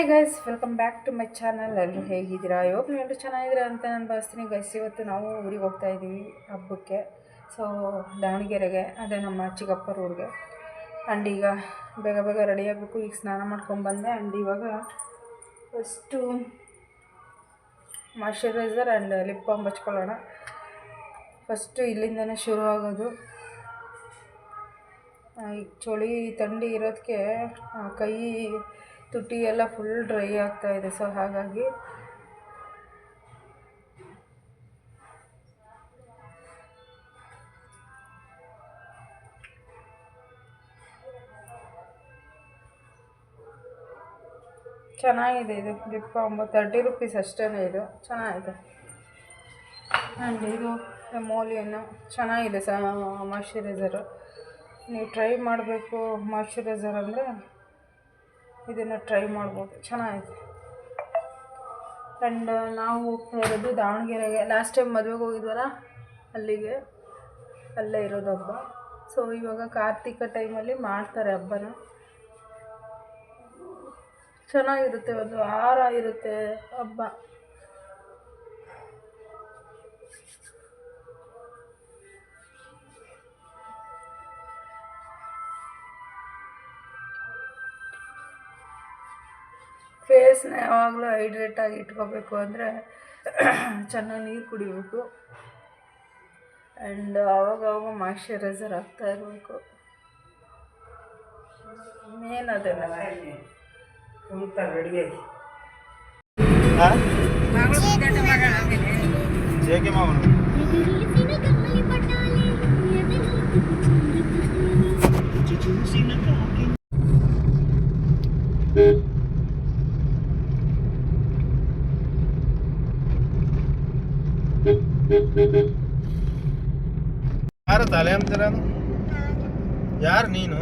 Hi guys welcome back to my channel ಎಲ್ಲರೂ ಹೇಗಿದ್ದೀರಾ? ಇವಾಗ ನೀವು ಎಲ್ಲರೂ ಚೆನ್ನಾಗಿದ್ದೀರಾ ಅಂತ ನಾನು ಭಾವಿಸ್ತೀನಿ ಗೈಸ್ ಇವತ್ತು ನಾವು ಊರಿಗೆ ಹೋಗ್ತಾ ಇದ್ದೀವಿ ಹಬ್ಬಕ್ಕೆ. ಸೊ ದಾವಣಗೆರೆಗೆ, ಅದೇ ನಮ್ಮ ಚಿಕ್ಕಪ್ಪರ ಊರಿಗೆ. ಆ್ಯಂಡ್ ಈಗ ಬೇಗ ಬೇಗ ರೆಡಿ ಆಗಬೇಕು. ಈಗ ಸ್ನಾನ ಮಾಡ್ಕೊಂಡು ಬಂದೆ. ಆ್ಯಂಡ್ ಇವಾಗ first moisturiser and lip balm ಹಚ್ಕೊಳ್ಳೋಣ. First ಇಲ್ಲಿಂದನೇ ಶುರು ಆಗೋದು. ಈಗ ಚಳಿ, ಥಂಡಿ ಇರೋದಕ್ಕೆ ಕೈ ತುಟಿ ಎಲ್ಲ ಫುಲ್ ಡ್ರೈ ಆಗ್ತಾ ಇದೆ ಸೊ ಹಾಗಾಗಿ ಚೆನ್ನಾಗಿದೆ ಇದು ಲಿಪ್ ಬಾಂಬ್ ತರ್ಟಿ ರುಪೀಸ್ ಅಷ್ಟೇ ಇದು, ಚೆನ್ನಾಗಿದೆ. ಆ್ಯಂಡ್ ಇದು ಎಮೋಲಿಯನ್ನು ಚೆನ್ನಾಗಿದೆ ಸ ಮಾಯ್ಶ್ಚರೈಸರು ನೀವು ಟ್ರೈ ಮಾಡಬೇಕು ಮಾಯ್ಶ್ಚರೈಸರ್ ಅಂದರೆ ಇದನ್ನು ಟ್ರೈ ಮಾಡ್ಬೋದು. ಚೆನ್ನಾಗಿದೆ ಆ್ಯಂಡ್ ನಾವು ಹೋಗ್ತಾ ಇರೋದು ದಾವಣಗೆರೆಗೆ. ಲಾಸ್ಟ್ ಟೈಮ್ ಮದುವೆಗೆ ಹೋಗಿದ್ವಲ್ಲ? ಅಲ್ಲಿಗೆ. ಅಲ್ಲೇ ಇರೋದು ಹಬ್ಬ. ಸೊ ಇವಾಗ ಕಾರ್ತಿಕ ಟೈಮಲ್ಲಿ ಮಾಡ್ತಾರೆ ಹಬ್ಬನ. ಚೆನ್ನಾಗಿರುತ್ತೆ ಒಂದು ಆಹಾರ ಇರುತ್ತೆ ಹಬ್ಬ. ಫೇಸ್ನ ಯಾವಾಗಲೂ ಹೈಡ್ರೇಟಾಗಿ ಇಟ್ಕೋಬೇಕು ಅಂದರೆ ಚೆನ್ನಾಗಿ ನೀರು ಕುಡಿಬೇಕು. ಆ್ಯಂಡ್ ಆವಾಗವಾಗ ಮಾಯ್ಶ್ಚರೈಸರ್ ಆಗ್ತಾ ಇರಬೇಕು. ಮೇನ್ ಅದೆಲ್ಲ ಜೇಕೆ ಮಾವನು. ಅಂತೀರ ಯಾರು ನೀನು?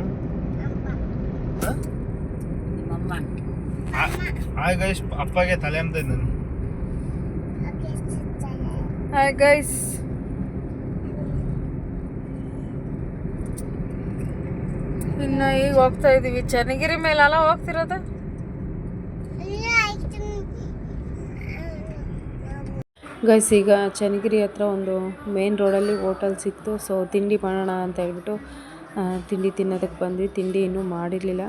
ಹಾಯ್ ಗೈಸ್ ಅಪ್ಪಗೆ ತಲೆ ಅಂತ ನಾನು. ಹಾಯ್ ಗೈಸ್ ಇನ್ನು ಈಗ ಹೋಗ್ತಾ ಇದ್ದೀವಿ ಚನ್ನಗಿರಿ ಮೇಲೆಲ್ಲ ಹೋಗ್ತಿರೋದು? ಗೈಸ್, ಈಗ ಚನ್ನಗಿರಿ ಹತ್ರ ಒಂದು ಮೇನ್ ರೋಡಲ್ಲಿ ಹೋಟೆಲ್ ಸಿಕ್ತು. ಸೊ ತಿಂಡಿ ಮಾಡೋಣ ಅಂತ ಹೇಳ್ಬಿಟ್ಟು ತಿಂಡಿ ತಿನ್ನೋದಕ್ಕೆ ಬಂದ್ವಿ. ತಿಂಡಿ ಇನ್ನೂ ಮಾಡಿರಲಿಲ್ಲ.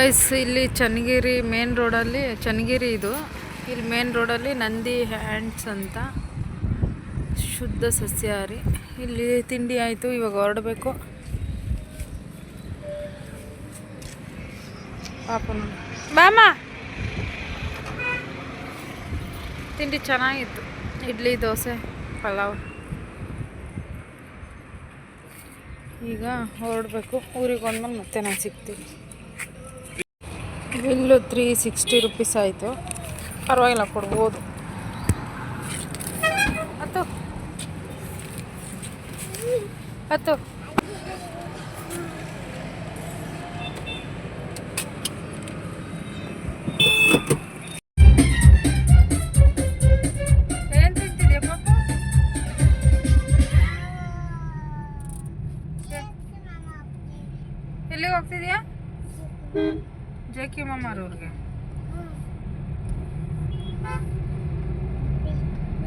ಗೈಸ್ ಇಲ್ಲಿ ಚನ್ನಗಿರಿ ಮೇನ್ ರೋಡಲ್ಲಿ ಚನ್ನಗಿರಿ ಇದು. ಇಲ್ಲಿ ಮೇನ್ ರೋಡಲ್ಲಿ ನಂದಿ ಹ್ಯಾಂಡ್ಸ್ ಅಂತ ಶುದ್ಧ ಸಸ್ಯಾಹಾರಿ. ಇಲ್ಲಿ ತಿಂಡಿ ಆಯಿತು, ಇವಾಗ ಹೊರಡಬೇಕು. ಪಾಪ ಬಾಮ ತಿಂಡಿ ಚೆನ್ನಾಗಿತ್ತು. ಇಡ್ಲಿ, ದೋಸೆ, ಪಲಾವ್. ಈಗ ಹೊರಡಬೇಕು. ಊರಿಗೆ ಬಂದ್ಮೇಲೆ ಮತ್ತೆ ನಾನು ಸಿಗ್ತೀವಿ ಬಿಲ್ಲು ತ್ರೀ ಸಿಕ್ಸ್ಟಿ ರುಪೀಸ್ ಆಯಿತು. ಪರವಾಗಿಲ್ಲ ಕೊಡ್ಬೋದು. ಹತ್ತು. ಹತ್ತು. ಎಲ್ಲಿಗೆ ಹೋಗ್ತಿದ್ಯಾ? ಜೆ ಮಾಮಾರವ್ರಿಗೆ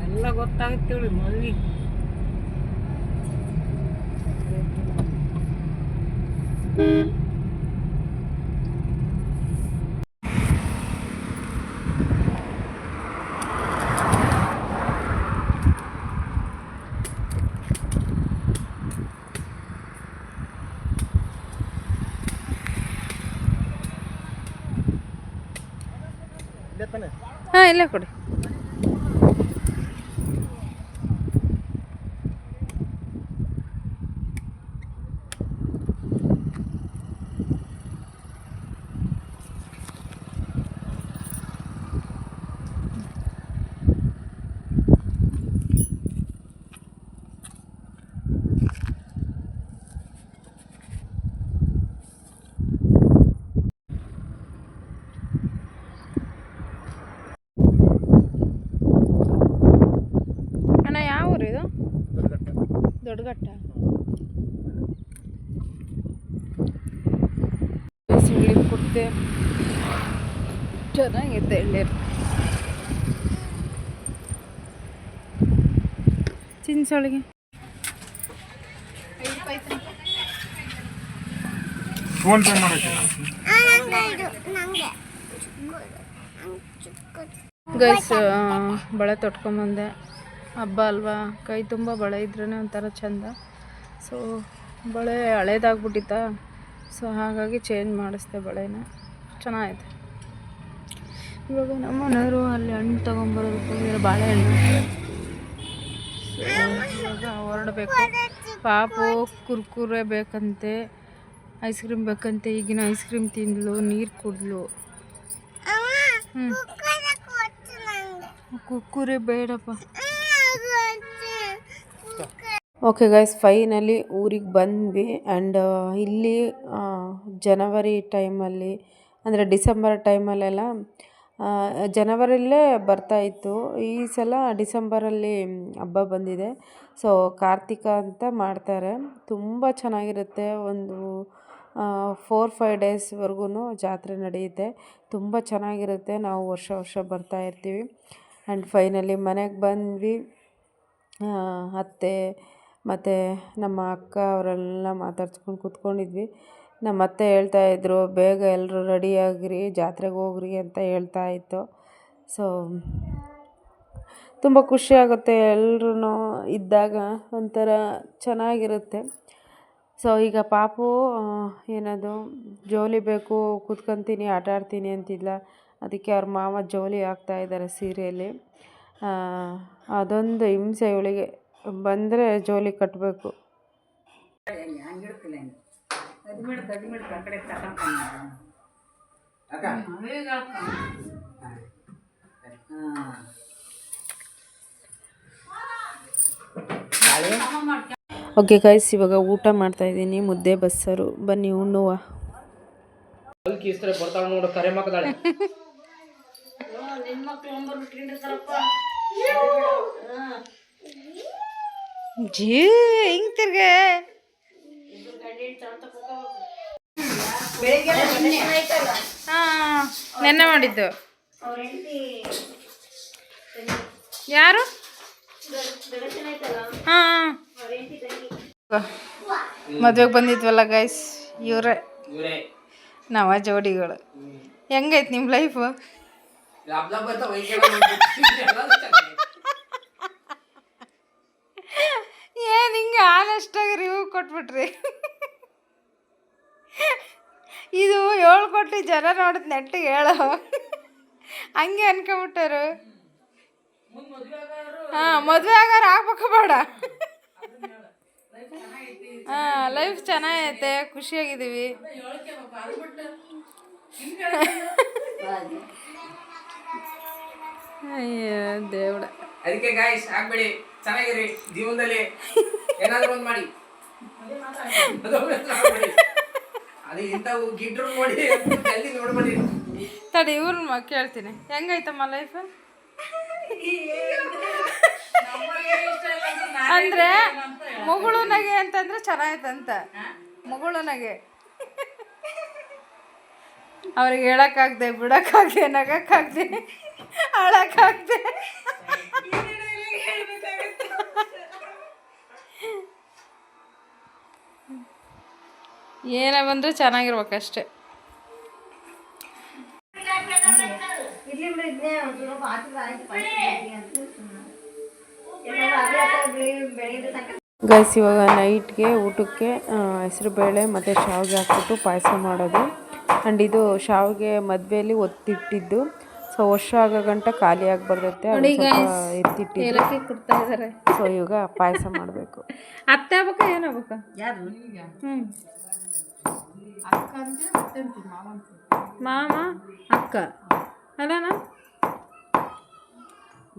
ಎಲ್ಲ ಗೊತ್ತಾಗುತ್ತೆ ಮಲ್ಲಿ. ಇಲ್ಲೇ ತಾನೆ ಹಾಂ ಇಲ್ಲೇ ಕೊಡಿ. ಚೆನ್ನಾಗಿದೆ ಎಳ್ನೀರು ಚಿನ್ಸೊಳಗೆ ಫೋನ್ ಪೇ ಗೈಸ್ ಬಳೆ ತೊಟ್ಕೊಂಬಂದೆ ಹಬ್ಬ ಅಲ್ವಾ? ಕೈ ತುಂಬ ಬಳೆ ಇದ್ರೇ ಒಂಥರ ಚಂದ. ಸೊ ಬಳೆ ಹಳೇದಾಗ್ಬಿಟ್ಟಿತ್ತ? ಸೊ ಹಾಗಾಗಿ ಚೇಂಜ್ ಮಾಡಿಸ್ದೆ ಬಳೆನ. ಚೆನ್ನಾಗಿದೆ. ಇವಾಗ ನಮ್ಮ ಮನೆಯವರು ಅಲ್ಲಿ ಹಣ್ಣು ತೊಗೊಂಬರೋದಕ್ಕೆ ಹೋಗಿದ್ದಾರೆ ಬಾಳೆಹಣ್ಣು ಇವಾಗ ಹೊರಡಬೇಕು. ಪಾಪು ಕುರ್ಕುರೆ ಬೇಕಂತೆ ಐಸ್ ಕ್ರೀಮ್ ಬೇಕಂತೆ, ಈಗಿನ ಐಸ್ ಕ್ರೀಮ್ ತಿಂದ್ಲು, ನೀರು ಕುಡ್ಲು. ಹ್ಞೂ ಕುಕ್ಕುರೆ ಬೇಡಪ್ಪ. ಓಕೆ ಗೈಸ್ ಫೈನಲಿ ಊರಿಗೆ ಬಂದ್ವಿ. ಆ್ಯಂಡ್ ಇಲ್ಲಿ ಜನವರಿ ಟೈಮಲ್ಲಿ ಅಂದರೆ ಡಿಸೆಂಬರ್ ಟೈಮಲ್ಲೆಲ್ಲ ಆ, ಜನವರಿಲೇ ಬರ್ತಾಯಿತ್ತು ಈ ಸಲ ಡಿಸೆಂಬರಲ್ಲಿ ಹಬ್ಬ ಬಂದಿದೆ. ಸೊ ಕಾರ್ತಿಕ ಅಂತ ಮಾಡ್ತಾರೆ. ತುಂಬ ಚೆನ್ನಾಗಿರುತ್ತೆ. ಒಂದು ಫೋರ್ ಫೈವ್ ಡೇಸ್ವರೆಗೂ ಜಾತ್ರೆ ನಡೆಯುತ್ತೆ. ತುಂಬ ಚೆನ್ನಾಗಿರುತ್ತೆ. ನಾವು ವರ್ಷ ವರ್ಷ ಬರ್ತಾಯಿರ್ತೀವಿ ಆ್ಯಂಡ್ ಫೈನಲಿ ಮನೆಗೆ ಬಂದ್ವಿ. ಅತ್ತೆ ಮತ್ತು ನಮ್ಮ ಅಕ್ಕ ಅವರೆಲ್ಲ ಮಾತಾಡ್ಸ್ಕೊಂಡು ಕೂತ್ಕೊಂಡಿದ್ವಿ. ನಮ್ಮ ಅತ್ತೆ ಹೇಳ್ತಾ ಇದ್ದರು ಬೇಗ ಎಲ್ಲರೂ ರೆಡಿಯಾಗಿರಿ ಜಾತ್ರೆಗೆ ಹೋಗ್ರಿ ಅಂತ ಹೇಳ್ತಾ ಇತ್ತು. ಸೊ ತುಂಬ ಖುಷಿಯಾಗುತ್ತೆ ಎಲ್ರೂ ಇದ್ದಾಗ, ಒಂಥರ ಚೆನ್ನಾಗಿರುತ್ತೆ. ಸೊ ಈಗ ಪಾಪು ಏನದು, ಜೋಲಿ ಬೇಕು, ಕೂತ್ಕೊತೀನಿ, ಆಟ ಆಡ್ತೀನಿ ಅಂತಿಲ್ಲ ಅದಕ್ಕೆ ಅವ್ರ ಮಾವ ಜೋಲಿ ಆಗ್ತಾ ಇದ್ದಾರೆ ಸೀರೆಯಲ್ಲಿ. ಅದೊಂದು ಹಿಂಸೆ ಇವಳಿಗೆ. ಬಂದರೆ ಜೋಲಿ ಕಟ್ಟಬೇಕು ಓಕೆ ಗೈಸ್ ಇವಾಗ ಊಟ ಮಾಡ್ತಾ ಇದ್ದೀನಿ ಮುದ್ದೆ ಬಸ್ಸರು. ಬನ್ನಿ ಉಣ್ಣುವ. ಜೀ ಹಿಂಗ್ ತಿರ್ಗೇ. ನೆನ್ನೆ ಮಾಡಿದ್ದು. ಯಾರು? ಹಾ ಮದ್ವೆಗೆ ಬಂದಿದ್ವಲ್ಲ ಗೈಸ್ ಇವರೇ. ನವ ಜೋಡಿಗಳು. ಹೆಂಗೈತೆ ನಿಮ್ಮ ಲೈಫ್ ಏನು ಹಿಂಗೆ ಆನೆಸ್ಟಾಗಿ ರಿವ್ಯೂ ಕೊಟ್ಬಿಟ್ರಿ? ಇದು ಏಳು ಕೋಟಿ ಜನ ನೋಡಿದ್ ನೆಟ್ಟು ಹೇಳೋ. ಹಂಗೆ ಅನ್ಕೊಂಬಿಟ್ಟರು ಹಾಂ, ಮದುವೆ ಆಗಾರ ಆಗ್ಬೇಕು ಬೇಡ. ಹಾಂ ಲೈಫ್ ಚೆನ್ನಾಗೈತೆ, ಖುಷಿಯಾಗಿದ್ದೀವಿ. ಅಯ್ಯೋ, ದೇವ್ರ. ಅದಕ್ಕೆ ಗಾಯ್ಸ್ ಆಗ್ಬೇಡಿ. ಚೆನ್ನಾಗಿರಿ, ಜೀವನದಲ್ಲಿ ಏನಾದ್ರು ಒಂದ್ ಮಾಡಿ. ತಡಿ ಇವ್ರನ್ನ ಕೇಳ್ತೀನಿ. ಹೆಂಗೈತಮ್ಮ ಲೈಫ್ ಅಂದ್ರೆ ಮುಗುಳು ನಗೆ ಅಂತಂದ್ರೆ ಚೆನ್ನಾಗೈತಂತ. ಮುಗುಳು ನಗೆ ಅವ್ರಿಗೆ ಹೇಳಕ್ಕಾಗ್ದೆ ಬಿಡಕ್ಕಾಗ್ದೆ ನಗಕ್ಕಾಗ್ದೆ ಅಳಕ್ಕಾಗ್ದೆ. ಏನೇ ಬಂದ್ರೆ ಚೆನ್ನಾಗಿರ್ಬೇಕಷ್ಟೆ. ಗೈಸ್ ಇವಾಗ ನೈಟ್ಗೆ ಊಟಕ್ಕೆ ಹೆಸರುಬೇಳೆ ಮತ್ತು ಶಾವಿಗೆ ಹಾಕ್ಬಿಟ್ಟು ಪಾಯಸ ಮಾಡೋದು. ಆ್ಯಂಡ್ ಇದು ಶಾವಿಗೆ ಮದುವೆಯಲ್ಲಿ ಒತ್ತಿಟ್ಟಿದ್ದು. ಸೊ ವರ್ಷ ಆಗೋ ಗಂಟ ಖಾಲಿ ಆಗ್ಬಾರ್ದತ್ತೆ ಎತ್ತಿಟ್ಟಿದ್ದು. ಸೊ ಇವಾಗ ಪಾಯಸ ಮಾಡಬೇಕು. ಅತ್ತೆ ಆಗ್ಬೇಕಾ ಏನಾಗ್ಬೇಕಾ ಹ್ಞೂ ಮಾಮ ಅಕ್ಕ. ಅಲ್ಲನಾ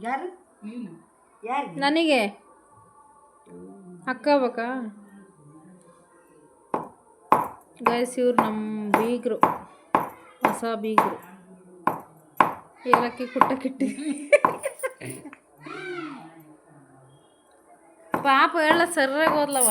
ಯಾರು? ನನಗೆ? ಅಕ್ಕ ಬೇಕಾ ಗೈಸ್ ಇವ್ರು ನಮ್ಮ ಬೀಗರು ಹೊಸ ಬೀಗರು. ಏಲಕ್ಕಿ ಕುಟ್ಟಕ್ಕಿಟ್ಟಿ ಪಾಪ ಹೇಳ ಸರ್ರಾಗಿ ಹೋದ್ಲವ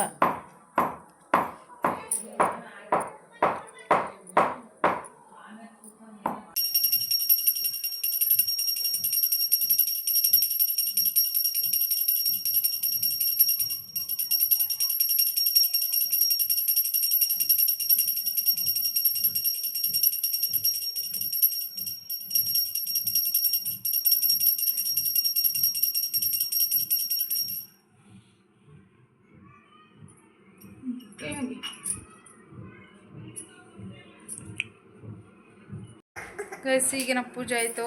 ಗೈಸ್ ಈಗಿನ ಪೂಜೆ ಆಯಿತು.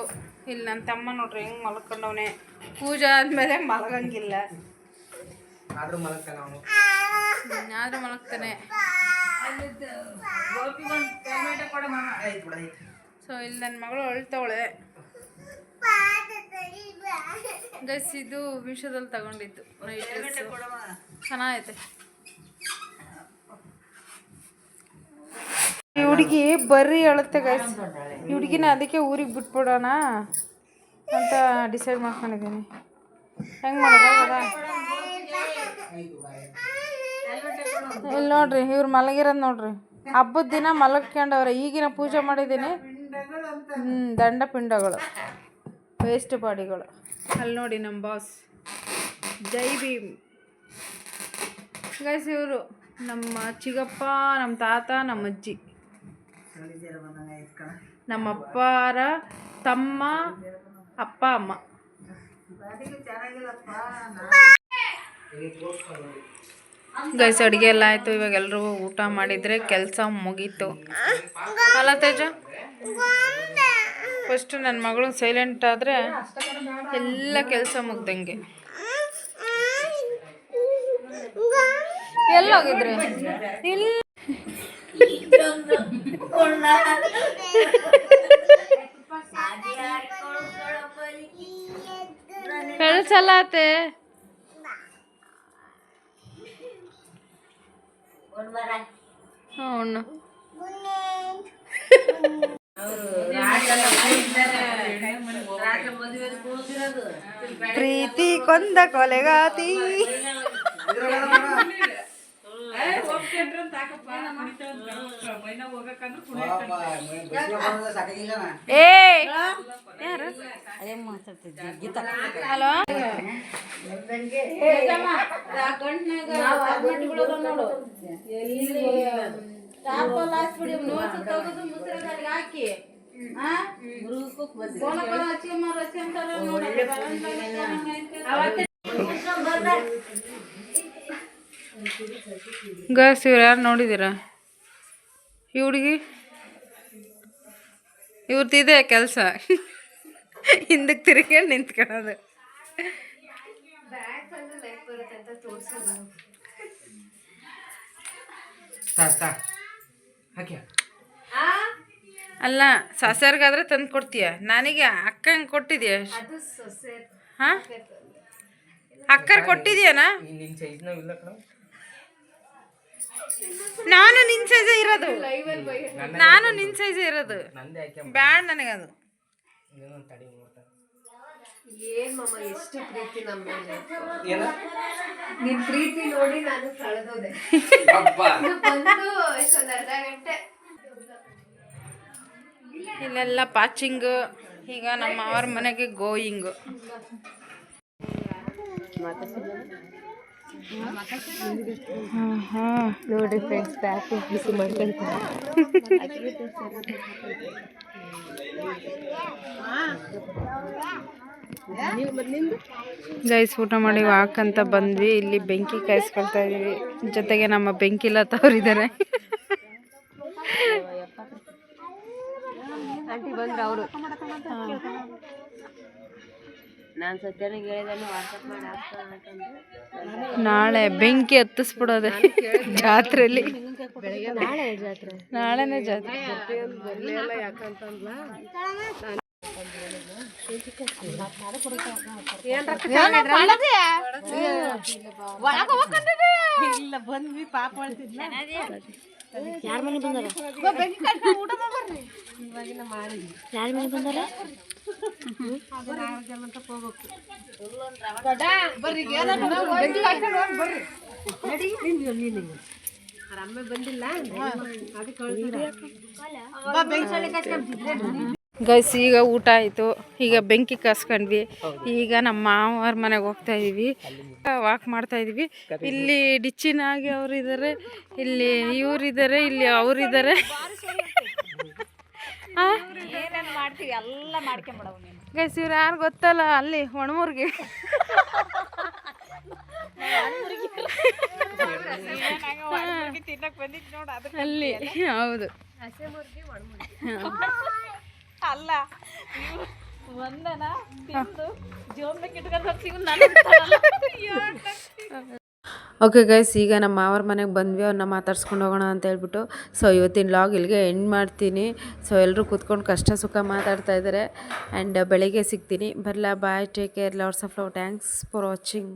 ಇಲ್ಲಿ ನನ್ನ ತಮ್ಮ ನೋಡ್ರಿ ಹೆಂಗೆ ಮಲ್ಕೊಂಡವನೆ. ಪೂಜೆ ಆದಮೇಲೆ ಮಲಗಂಗಿಲ್ಲ. ಆದರೂ ಮಲಗ್ತಾನ ಸೊ ಇಲ್ಲಿ ನನ್ನ ಮಗಳು ಅಳ್ತವಳೆ. ಗೈಸ್ ಇದು ವಿಷದಲ್ಲಿ ತಗೊಂಡಿದ್ದು. ಚೆನ್ನಾಗೈತೆ. ಹುಡುಗಿ ಬರ್ರಿ ಹೇಳುತ್ತೆ ಗೈಸ್ ಈ ಹುಡುಗಿನ ಅದಕ್ಕೆ ಊರಿಗೆ ಬಿಟ್ಬಿಡೋಣ ಅಂತ ಡಿಸೈಡ್ ಮಾಡ್ಕೊಂಡಿದ್ದೀನಿ. ಹೆಂಗೆ ಮಾಡೋದು ಇಲ್ಲಿ ನೋಡ್ರಿ ಇವ್ರು ಮಲಗಿರೋದು ನೋಡ್ರಿ. ಹಬ್ಬದ ದಿನ ಮಲಗ್ಕೊಂಡವ್ರೆ ಈಗಿನ ಪೂಜೆ ಮಾಡಿದ್ದೀನಿ. ಹ್ಞೂ ದಂಡ ಪಿಂಡಗಳು ವೇಸ್ಟ್ ಬಾಡಿಗಳು. ಅಲ್ಲಿ ನೋಡಿ ನಮ್ಮ ಬಾಸ್ ಜೈ ಭೀಮ್. ಗೈಸ್ ಇವರು ನಮ್ಮ ಚಿಗಪ್ಪ ನಮ್ಮ ತಾತ ನಮ್ಮ ಅಜ್ಜಿ. ನಮ್ಮ ಅಪ್ಪರ ತಮ್ಮ ಅಪ್ಪ ಅಮ್ಮ. ಗೈಸ್ ಅಡುಗೆ ಎಲ್ಲ ಆಯಿತು. ಇವಾಗ ಎಲ್ಲರೂ ಊಟ ಮಾಡಿದರೆ ಕೆಲಸ ಮುಗೀತು. ಅಲ್ಲ ತೇಜ? ಫಸ್ಟ್ ನನ್ನ ಮಗಳು ಸೈಲೆಂಟ್ ಆದರೆ ಎಲ್ಲ ಕೆಲಸ ಮುಗ್ದಂಗೆ. ಎಲ್ಲೋಗಿದ್ರೆ? ಇಲ್ಲ. ಕೆಲಸಲ್ಲ ಆತೆ ಹ್ಞೂ ಪ್ರೀತಿ ಕೊಂದ ಕೊಲೆಗಾತಿ. ಹಲೋ? ಗಸ್ ಇವ್ರು ಯಾರು ನೋಡಿದ್ದೀರಾ? ಈ ಹುಡುಗಿ? ಇವ್ರದ್ದಿದೆ ಕೆಲಸ. ಹಿಂದಕ್ಕೆ ತಿರುಗೇಳಿ ನಿಂತ್ಕೊಳ್ಳೋದು ಅಲ್ಲ ಸಸ್ಯರ್ಗಾದ್ರೆ ತಂದು ಕೊಡ್ತೀಯ? ನನಗೆ ಅಕ್ಕಂಗೆ ಕೊಟ್ಟಿದ್ಯಾ? ಹಾ? ಅಕ್ಕರ್ ಕೊಟ್ಟಿದ್ಯಾನಾ? ನಿನ್ ನಾನು ಸೈಜ್ ಇರೋದು. ನಾನು ನಿನ್ ಸೈಜ್ ಇರೋದು. ಬ್ಯಾಡ ನನಗದು ತಡಿ ನೋಡ್ತಾ ಏನ್ ಮಮ್ಮ ಎಷ್ಟು ಪ್ರೀತಿ ನಮ್ಮ ಮೇಲೆ. ನಿನ್ ಪ್ರೀತಿ ನೋಡಿ ನಾನು ಕಳೆದೋದೆ. ಅಬ್ಬ ಬಂದು ಎಷ್ಟೊಂದು ಅರ್ಧ ಗಂಟೆ. ಇಲ್ಲೆಲ್ಲ ಪಾಚಿಂಗ್ ಈಗ ನಮ್ಮ ಅವ್ರ ಮನೆಗೆ ಗೋಯಿಂಗ್ ನೋಡ್ರಿ ಫ್ರೆಂಡ್ಸ್ ಪ್ಯಾಕ್ ಬಿಸಿ ಮಾಡ್ಕೊಳ್ತಾರೆ ಗೈಸ್ ಊಟ ಮಾಡಿ ವಾಕ್ ಅಂತ ಬಂದ್ವಿ. ಇಲ್ಲಿ ಬೆಂಕಿ ಕಾಯಿಸ್ಕೊಳ್ತಾ ಇದೀವಿ. ಜೊತೆಗೆ ನಮ್ಮ ಬೆಂಕಿ ತವರಿದ್ದಾರೆ ಆಂಟಿ ಬಂದ್ರು ಅವರು. ನಾನು ಸತ್ಯನಿಗೆ ಹೇಳಿದಾನೆ ವಾಟ್ಸಪ್ ಮಾಡಿ ಹಾಕ್ತಾನೆ ನಾಳೆ ಬೆಂಕಿ ಹತ್ತಿಸ್ಬಿಡೋದೆ ಜಾತ್ರೆಯಲ್ಲಿ ನಾಳೆ ಜಾತ್ರೆ. ನಾಳೆನೇ ಜಾತ್ರೆ. ಬರ್ಲಿಲ್ಲ ಯಾಕಂತಂದ್ಲ? ಇಲ್ಲ ಬಂದ್ವಿ ಪಾಪ ಯಾರ ಮನೆ ಬಂದಾರ? ಯಾರ ಮನೆ ಬಂದಾರ? ಗೈಸ್ ಈಗ ಊಟ ಆಯಿತು. ಈಗ ಬೆಂಕಿ ಕಾಸ್ಕೊಂಡ್ವಿ. ಈಗ ನಮ್ಮ ಮಾವರ ಮನೆಗೆ ಹೋಗ್ತಾ ಇದೀವಿ. ವಾಕ್ ಮಾಡ್ತಾ ಇದೀವಿ. ಇಲ್ಲಿ ಡಿಚ್ಚಿನಾಗಿ ಅವ್ರು ಇದ್ದಾರೆ ಇಲ್ಲಿ ಇವರಿದ್ದಾರೆ ಇಲ್ಲಿ ಅವರಿದ್ದಾರೆ ಗೈಸ್ ಇವ್ರು ಯಾರು ಗೊತ್ತಲ್ಲ ಅಲ್ಲಿ ಒಣಮೂರ್ಗೆ. ಅಲ್ಲಿ ಹೌದು. ಅಲ್ಲ. ಒಂದನ ಇಟ್ಕೊಂಡು ಓಕೆ ಗೈಸ್ ಈಗ ನಮ್ಮ ಮಾವರ ಮನೆಗೆ ಬಂದ್ವಿ ಅವ್ರನ್ನ ಮಾತಾಡ್ಸ್ಕೊಂಡು ಹೋಗೋಣ ಅಂತ ಹೇಳ್ಬಿಟ್ಟು. ಸೊ ಇವತ್ತಿನ ಲಾಗ್ ಇಲ್ಲಿಗೆ ಎಂಡ್ ಮಾಡ್ತೀನಿ. ಸೊ ಎಲ್ಲರೂ ಕೂತ್ಕೊಂಡು ಕಷ್ಟ ಸುಖ ಮಾತಾಡ್ತಾ ಇದ್ದಾರೆ ಆ್ಯಂಡ್ uh, ಬೆಳಿಗ್ಗೆ ಸಿಗ್ತೀನಿ. ಬರಲಾ bye take care lots of love thanks for watching